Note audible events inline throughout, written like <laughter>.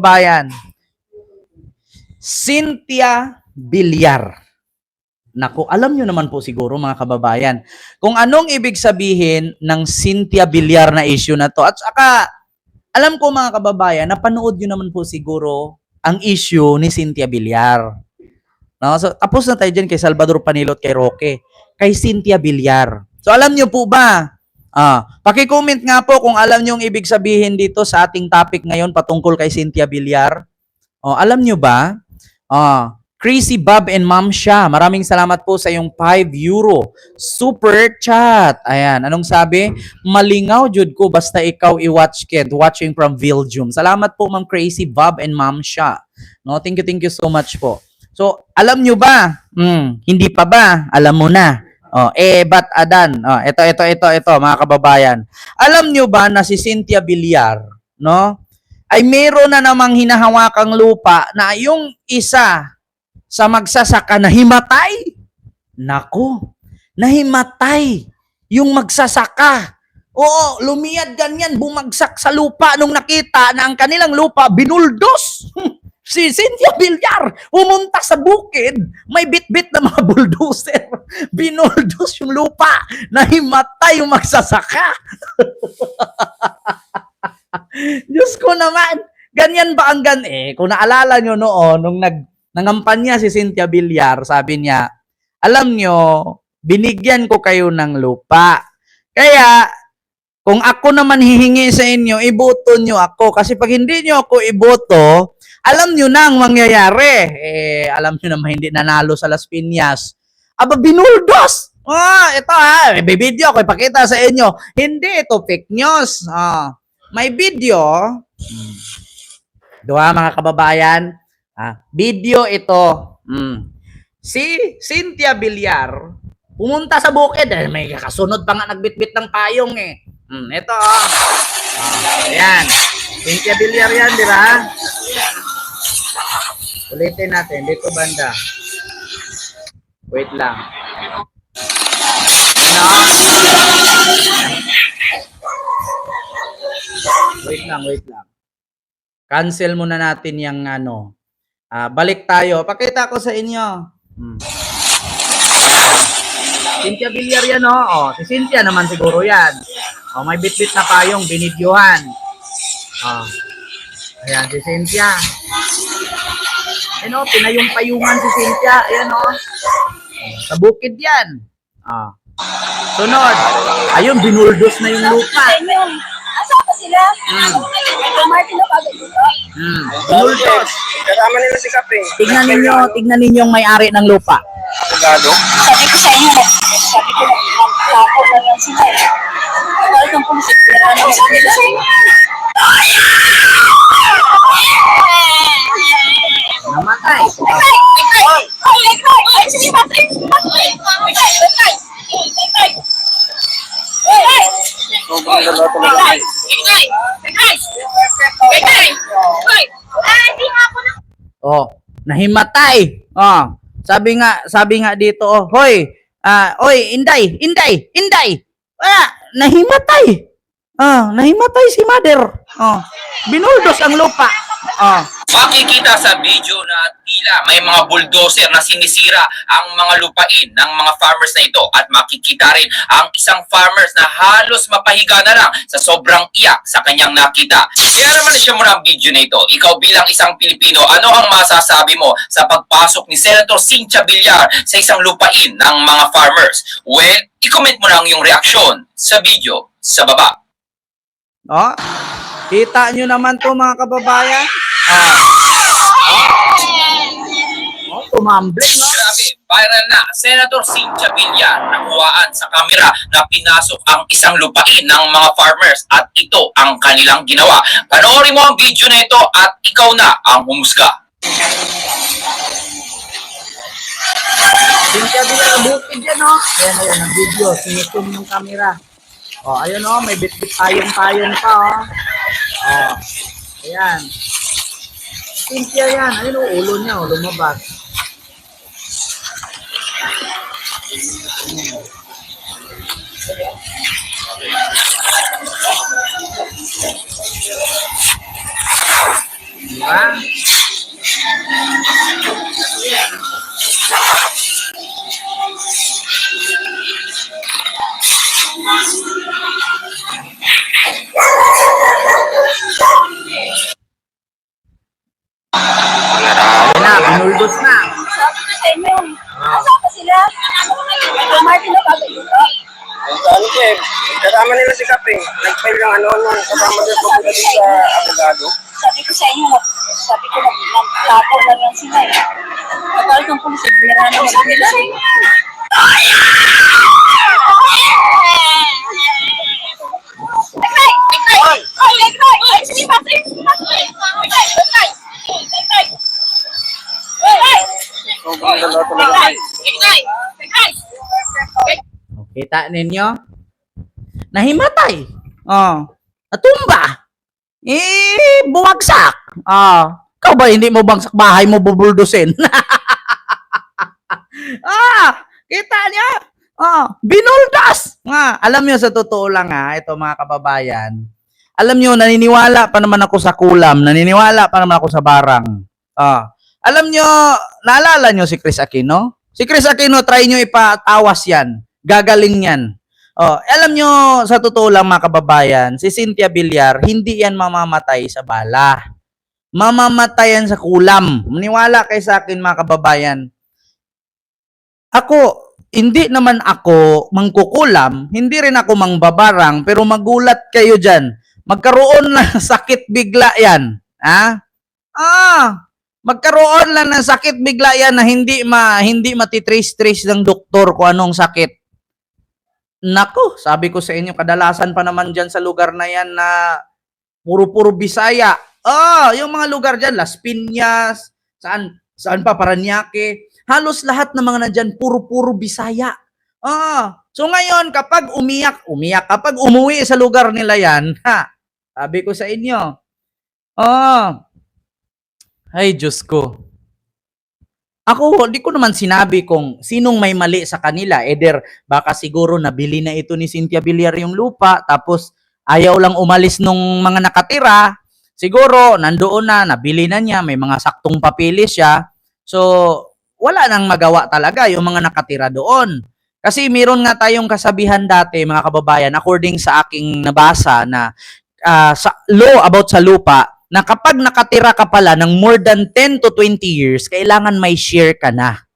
kababayan. Cynthia Villar. Naku, alam nyo naman po siguro mga kababayan, kung anong ibig sabihin ng Cynthia Villar na issue na to. At saka, alam ko mga kababayan, napanood nyo naman po siguro ang issue ni Cynthia Villar. No? So, tapos na tayo dyan kay Salvador Panilot, kay Roque. Kay Cynthia Villar. So, alam nyo po ba? Ah, paki-comment nga po kung alam nyo ang ibig sabihin dito sa ating topic ngayon patungkol kay Cynthia Villar. Oh, alam nyo ba? Ah, Crazy Bob and Ma'am Sha, maraming salamat po sa yung 5 euro. Super chat. Ayan, anong sabi? Malingaw jud ko basta ikaw i-watch kid watching from Belgium. Salamat po Ma'am Crazy Bob and Ma'am Sha. No, thank you, thank you so much po. So, alam nyo ba? Hmm, hindi pa ba? Alam mo na. Oh, eh, bat adan. Oh, ito, ito, ito, ito, mga kababayan. Alam nyo ba na si Cynthia Villar, no? Ay meron na namang hinahawakang lupa na yung isa sa magsasaka na himatay. Nako, nahimatay yung magsasaka. Oo, lumiyad ganyan, bumagsak sa lupa nung nakita na ang kanilang lupa binuldos. <laughs> si Cynthia Villar pumunta sa bukid, may bit-bit na mga <laughs> bulldozer. Binuldos yung lupa, nahimatay yung magsasaka. <laughs> Diyos ko naman, ganyan ba ang gan eh? Kung naalala nyo noon, nung nag, nangampanya si Cynthia Villar, sabi niya, alam nyo, binigyan ko kayo ng lupa. Kaya, kung ako naman hihingi sa inyo, iboto nyo ako. Kasi pag hindi nyo ako iboto, alam nyo na ang mangyayari. Eh, alam nyo naman hindi nanalo sa Las Piñas. Aba, binuldos! Ah, ito ha, may video ko, ipakita sa inyo. Hindi ito fake news. Ah, may video. Diba mga kababayan? Ah, video ito. Hmm. Si Cynthia Villar, pumunta sa bukid. Eh, may kasunod pa nga nagbitbit ng payong eh. Hmm, ito oh. Ah, ayan. Cynthia Villar yan, di ba? Ulitin natin. Dito banda. Wait lang. Ano? Wait lang, wait lang. Cancel muna natin yung ano. Ah, balik tayo. Pakita ko sa inyo. Hmm. Cynthia Villar yan, oh. oh. Si Cynthia naman siguro yan. Oh, may bitbit na payong binidyohan. Oh. Ayan, si Cynthia. Ayan, oh, pinayong-payungan si Cynthia. Ayan, oh. Sa bukid yan. Ah. Sunod. Ayun, binuldos na yung lupa. Ayun. Asa pa sila? Hmm. Na. Hmm. Binuldos. Kasama nila si Kape. Tignan ninyo, tignan ninyo yung may-ari ng lupa. Abogado. Sabi ko sa inyo, sabi ko, nagtako na lang sila. Wala. Wala sa nila. Namatay. Sobrang dalawa talaga. Oh, nahimatay. Oh, sabi nga, sabi nga dito, oh, hoy, ah, oy, Inday, Inday, Inday. Ah, nahimatay. Ah, nahimatay si mother. Oh, binuldos ang lupa. Oh, Makikita sa video na tila may mga bulldozer na sinisira ang mga lupain ng mga farmers na ito at makikita rin ang isang farmers na halos mapahiga na lang sa sobrang iyak sa kanyang nakita. Kaya naman siya muna ang video na ito. Ikaw bilang isang Pilipino, ano ang masasabi mo sa pagpasok ni Senator Cynthia Villar sa isang lupain ng mga farmers? Well, i-comment mo lang yung reaksyon sa video sa baba. oh. Kita nyo naman to mga kababayan. Tumambling, no? Grabe, viral na. Senator Cynthia Villar nakuhaan sa kamera na pinasok ang isang lupain ng mga farmers at ito ang kanilang ginawa. Panoorin mo ang video na ito at ikaw na ang humusga. Cynthia Villar, ang bukid yan, no? Ayan, ayan, ang video. Sinitun yung camera. Oh, ayun, oh, may bit-bit tayong-tayon pa, oh. Oh, ayan. Cynthia yan. Ayun, oh, ulo niya, oh, lumabas. Di kasama nila si Kaping. Nag-file ng ano nun, kasama din po sila dito sa abogado. Sabi ko sa inyo, sabi ko nag nagtapo lang yan sila eh. Kapag kang pulis, bira na naman nila. Kita ninyo? Nahimatay. Oh. Natumba. Eh, buwagsak. Ah. Ikaw ba hindi mo bagsak bahay mo bubuldusin? <laughs> ah, kita niya. Ah, binuldas. Ah, alam niyo sa totoo lang ha, ito mga kababayan. Alam niyo naniniwala pa naman ako sa kulam, naniniwala pa naman ako sa barang. Ah, alam niyo, naalala niyo si Chris Aquino? Si Chris Aquino, try niyo ipatawas yan. Gagaling yan. Oh, alam nyo, sa totoo lang mga kababayan, si Cynthia Villar, hindi yan mamamatay sa bala. Mamamatay yan sa kulam. Maniwala kay sa akin mga kababayan. Ako, hindi naman ako mangkukulam, hindi rin ako mangbabarang, pero magulat kayo dyan. Magkaroon ng sakit bigla yan. Ha? Ah, magkaroon lang ng sakit bigla yan na hindi ma hindi matitrace-trace ng doktor kung anong sakit. Nako, sabi ko sa inyo, kadalasan pa naman dyan sa lugar na yan na puro-puro Bisaya. Ah, yung mga lugar dyan, Las Piñas, saan, saan pa, Paranaque, halos lahat ng mga nandyan, puro-puro Bisaya. Ah, so ngayon, kapag umiyak, umiyak, kapag umuwi sa lugar nila yan, <laughs> ha, sabi ko sa inyo, ah, ay Diyos ko, ako, di ko naman sinabi kung sinong may mali sa kanila. Either baka siguro nabili na ito ni Cynthia Villar yung lupa, tapos ayaw lang umalis nung mga nakatira. Siguro, nandoon na, nabili na niya, may mga saktong papilis siya. So, wala nang magawa talaga yung mga nakatira doon. Kasi meron nga tayong kasabihan dati, mga kababayan, according sa aking nabasa na ah, sa law about sa lupa, na kapag nakatira ka pala ng more than 10 to 20 years, kailangan may share ka na.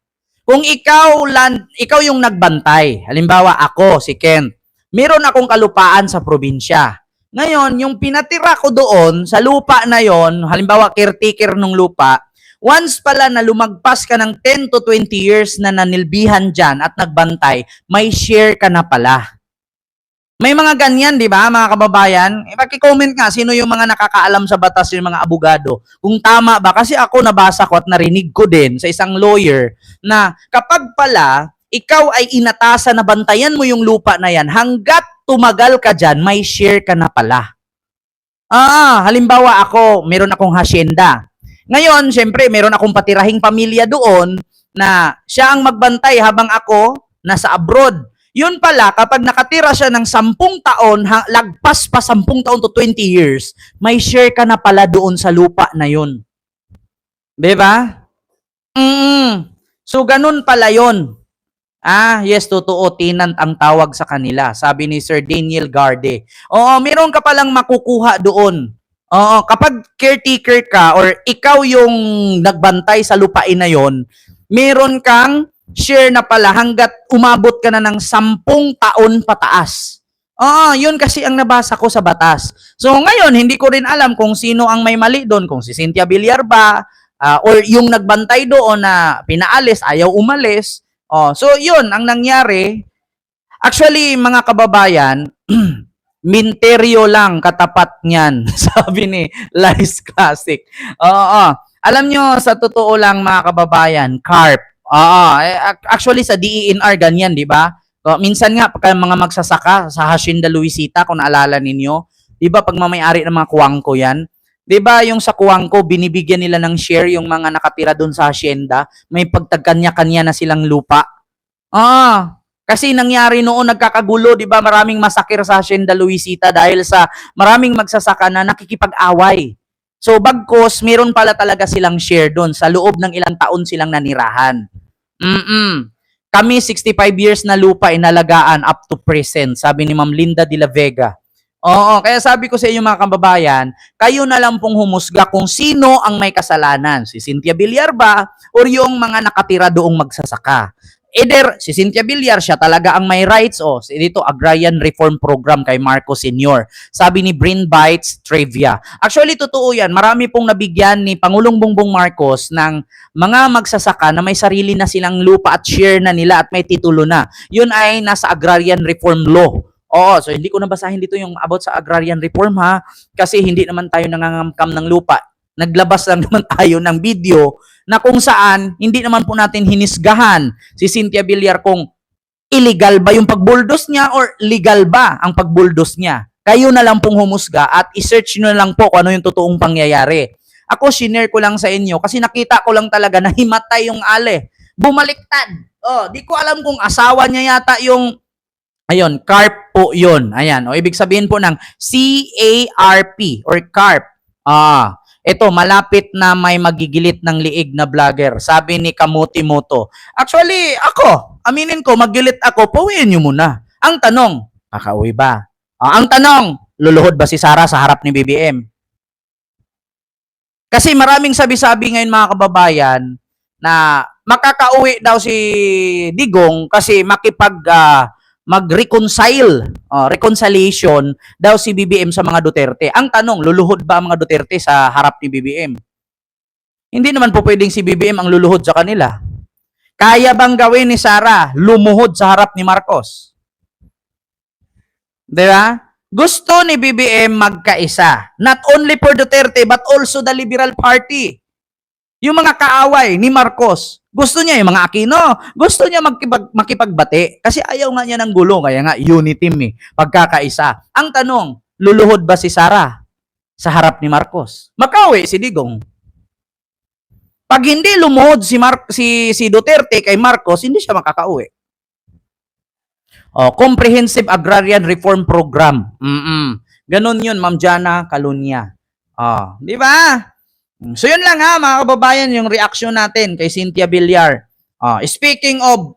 Kung ikaw land, ikaw yung nagbantay, halimbawa ako, si Kent, meron akong kalupaan sa probinsya. Ngayon, yung pinatira ko doon, sa lupa na yon, halimbawa caretaker ng lupa, once pala na lumagpas ka ng 10 to 20 years na nanilbihan dyan at nagbantay, may share ka na pala. May mga ganyan, di ba, mga kababayan? Eh, paki-comment nga, sino yung mga nakakaalam sa batas, yung mga abogado. Kung tama ba, kasi ako nabasa ko at narinig ko din sa isang lawyer na kapag pala, ikaw ay inatasan na bantayan mo yung lupa na yan, hanggat tumagal ka dyan, may share ka na pala. Ah, halimbawa ako, meron akong hacienda. Ngayon, syempre, meron akong patirahing pamilya doon na siya ang magbantay habang ako nasa abroad. Yun pala, kapag nakatira siya ng sampung taon, ha, lagpas pa sampung taon to 20 years, may share ka na pala doon sa lupa na yun. Di ba? Mm. So, ganun pala yun. Ah, yes, totoo, tenant ang tawag sa kanila. Sabi ni Sir Daniel Garde. Oo, meron ka palang makukuha doon. Oo, kapag caretaker ka or ikaw yung nagbantay sa lupain na yon, meron kang share na pala hanggat umabot ka na ng sampung taon pataas. Oo, yun kasi ang nabasa ko sa batas. So ngayon, hindi ko rin alam kung sino ang may mali doon, kung si Cynthia Villar ba, ah, or yung nagbantay doon na pinaalis, ayaw umalis. Oh, so yun ang nangyari. Actually, mga kababayan, <clears throat> minteryo lang katapat niyan, <laughs> sabi ni Lice Classic. Oo. Alam nyo, sa totoo lang mga kababayan, carp. Oo. Eh, ac- Actually, sa DENR, ganyan, di ba? Minsan nga, pagka mga magsasaka sa Hacienda Luisita, kung naalala ninyo, di ba, pag mamayari ng mga kuwangko yan, di ba, yung sa kuwangko, binibigyan nila ng share yung mga nakatira doon sa Hacienda, may pagtagkanya-kanya na silang lupa. Ah, kasi nangyari noon nagkakagulo, 'di ba? Maraming masakir sa Hacienda Luisita dahil sa maraming magsasaka na nakikipag-away. So bagkos, meron pala talaga silang share doon sa loob ng ilang taon silang nanirahan. Mm Kami 65 years na lupa inalagaan up to present, sabi ni Ma'am Linda de la Vega. Oo, kaya sabi ko sa inyo mga kababayan, kayo na lang pong humusga kung sino ang may kasalanan. Si Cynthia Villar ba or yung mga nakatira doong magsasaka? Either si Cynthia Villar, siya talaga ang may rights o si dito Agrarian Reform Program kay Marcos Sr. Sabi ni Brin Bites Trivia. Actually, totoo yan. Marami pong nabigyan ni Pangulong Bongbong Marcos ng mga magsasaka na may sarili na silang lupa at share na nila at may titulo na. Yun ay nasa Agrarian Reform Law. Oo, so hindi ko nabasahin dito yung about sa agrarian reform ha, kasi hindi naman tayo nangangamkam ng lupa. Naglabas lang <laughs> naman tayo ng video na kung saan hindi naman po natin hinisgahan si Cynthia Villar kung illegal ba yung pagbuldos niya or legal ba ang pagbuldos niya. Kayo na lang pong humusga at i-search nyo lang po kung ano yung totoong pangyayari. Ako, shinare ko lang sa inyo kasi nakita ko lang talaga na himatay yung ale. Bumaliktad. Oh, di ko alam kung asawa niya yata yung Ayun, carp po yun. Ayan. O, ibig sabihin po ng C-A-R-P or carp. Ah, ito, malapit na may magigilit ng liig na vlogger. Sabi ni Kamuti Moto. Actually, ako, aminin ko, magilit ako, pauwiin nyo muna. Ang tanong, kakauwi ba? Ah, ang tanong, luluhod ba si Sara sa harap ni BBM? Kasi maraming sabi-sabi ngayon mga kababayan na makakauwi daw si Digong kasi makipag ah, mag-reconcile, oh, reconciliation daw si BBM sa mga Duterte. Ang tanong, luluhod ba ang mga Duterte sa harap ni BBM? Hindi naman po pwedeng si BBM ang luluhod sa kanila. Kaya bang gawin ni Sara lumuhod sa harap ni Marcos? Di ba? Gusto ni BBM magkaisa. Not only for Duterte but also the Liberal Party. Yung mga kaaway ni Marcos, gusto niya yung mga Aquino, gusto niya magkipag, makipagbati kasi ayaw nga niya ng gulo, kaya nga unity team eh, pagkakaisa. Ang tanong, luluhod ba si Sara sa harap ni Marcos? Makawi si Digong. Pag hindi lumuhod si, Mar- si, si Duterte kay Marcos, hindi siya makakauwi. Oh, Comprehensive Agrarian Reform Program. Mm Ganon yun, Ma'am Jana Kalunya. Oh, di ba? So yun lang ha, mga kababayan, yung reaction natin kay Cynthia Villar. Ah, speaking of